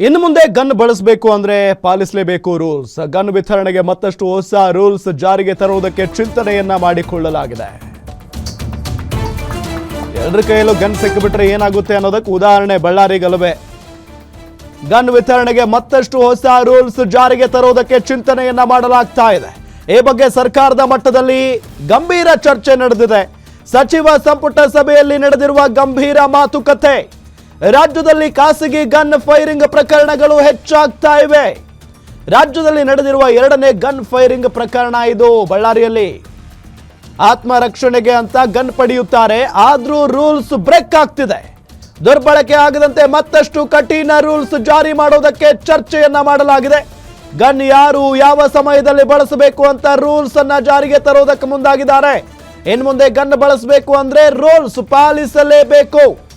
ಇನ್ನು ಮುಂದೆ ಗನ್ ಬಳಸಬೇಕು ಅಂದ್ರೆ ಪಾಲಿಸಲೇಬೇಕು ರೂಲ್ಸ್. ಗನ್ ವಿತರಣೆಗೆ ಮತ್ತಷ್ಟು ಹೊಸ ರೂಲ್ಸ್ ಜಾರಿಗೆ ತರುವುದಕ್ಕೆ ಚಿಂತನೆಯನ್ನ ಮಾಡಿಕೊಳ್ಳಲಾಗಿದೆ. ಎಲ್ಲರ ಕೈಯಲ್ಲೂ ಗನ್ ಸಿಕ್ಕಿಬಿಟ್ರೆ ಏನಾಗುತ್ತೆ ಅನ್ನೋದಕ್ಕೆ ಉದಾಹರಣೆ ಬಳ್ಳಾರಿ ಗಲಭೆ ಗನ್ ವಿತರಣೆಗೆ ಮತ್ತಷ್ಟು ಹೊಸ ರೂಲ್ಸ್ ಜಾರಿಗೆ ತರುವುದಕ್ಕೆ ಚಿಂತನೆಯನ್ನ ಮಾಡಲಾಗ್ತಾ ಇದೆ. ಈ ಬಗ್ಗೆ ಸರ್ಕಾರದ ಮಟ್ಟದಲ್ಲಿ ಗಂಭೀರ ಚರ್ಚೆ ನಡೆದಿದೆ. ಸಚಿವ ಸಂಪುಟ ಸಭೆಯಲ್ಲಿ ನಡೆದಿರುವ ಗಂಭೀರ ಮಾತುಕತೆ. ರಾಜ್ಯದಲ್ಲಿ ಖಾಸಗಿ ಗನ್ ಫೈರಿಂಗ್ ಪ್ರಕರಣಗಳು ಹೆಚ್ಚಾಗ್ತಾ ಇವೆ. ರಾಜ್ಯದಲ್ಲಿ ನಡೆದಿರುವ ಎರಡನೇ ಗನ್ ಫೈರಿಂಗ್ ಪ್ರಕರಣ ಇದು ಬಳ್ಳಾರಿಯಲ್ಲಿ. ಆತ್ಮರಕ್ಷಣೆಗೆ ಅಂತ ಗನ್ ಪಡೆಯುತ್ತಾರೆ, ಆದರೂ ರೂಲ್ಸ್ ಬ್ರೇಕ್ ಆಗ್ತಿದೆ. ದುರ್ಬಳಕೆ ಆಗದಂತೆ ಮತ್ತಷ್ಟು ಕಠಿಣ ರೂಲ್ಸ್ ಜಾರಿ ಮಾಡೋದಕ್ಕೆ ಚರ್ಚೆಯನ್ನ ಮಾಡಲಾಗಿದೆ. ಗನ್ ಯಾರು, ಯಾವ ಸಮಯದಲ್ಲಿ ಬಳಸಬೇಕು ಅಂತ ರೂಲ್ಸ್ ಅನ್ನ ಜಾರಿಗೆ ತರೋದಕ್ಕೆ ಮುಂದಾಗಿದ್ದಾರೆ. ಇನ್ ಮುಂದೆ ಗನ್ ಬಳಸಬೇಕು ಅಂದ್ರೆ ರೂಲ್ಸ್ ಪಾಲಿಸಲೇಬೇಕು.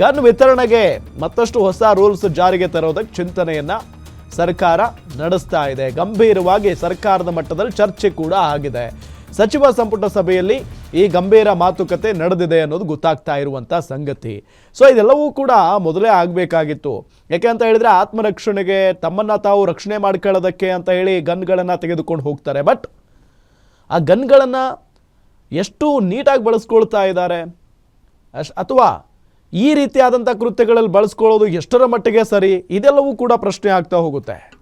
ಗನ್ ವಿತರಣೆಗೆ ಮತ್ತಷ್ಟು ಹೊಸ ರೂಲ್ಸ್ ಜಾರಿಗೆ ತರೋದಕ್ಕೆ ಚಿಂತನೆಯನ್ನ ಸರ್ಕಾರ ನಡೆಸ್ತಾ ಇದೆ. ಗಂಭೀರವಾಗಿ ಸರ್ಕಾರದ ಮಟ್ಟದಲ್ಲಿ ಚರ್ಚೆ ಕೂಡ ಆಗಿದೆ. ಸಚಿವ ಸಂಪುಟ ಸಭೆಯಲ್ಲಿ ಈ ಗಂಭೀರ ಮಾತುಕತೆ ನಡೆದಿದೆ ಅನ್ನೋದು ಗೊತ್ತಾಗ್ತಾ ಇರುವಂಥ ಸಂಗತಿ. ಸೊ ಇದೆಲ್ಲವೂ ಕೂಡ ಮೊದಲೇ ಆಗಬೇಕಾಗಿತ್ತು. ಯಾಕೆ ಅಂತ ಹೇಳಿದ್ರೆ ಆತ್ಮರಕ್ಷಣೆಗೆ ತಮ್ಮನ್ನು ತಾವು ರಕ್ಷಣೆ ಮಾಡ್ಕೊಳ್ಳೋದಕ್ಕೆ ಅಂತ ಹೇಳಿ ಗನ್ಗಳನ್ನು ತೆಗೆದುಕೊಂಡು ಹೋಗ್ತಾರೆ. ಬಟ್ ಆ ಗನ್ಗಳನ್ನು ಎಷ್ಟು ನೀಟಾಗಿ ಬಳಸ್ಕೊಳ್ತಾ ಇದ್ದಾರೆ? ಅಥವಾ ಈ ರೀತಿಯಾದಂಥ ಕೃತ್ಯಗಳಲ್ಲಿ ಬಳಸ್ಕೊಳ್ಳೋದು ಎಷ್ಟರ ಮಟ್ಟಿಗೆ ಸರಿ? ಇದೆಲ್ಲವೂ ಕೂಡ ಪ್ರಶ್ನೆ ಆಗ್ತಾ ಹೋಗುತ್ತೆ.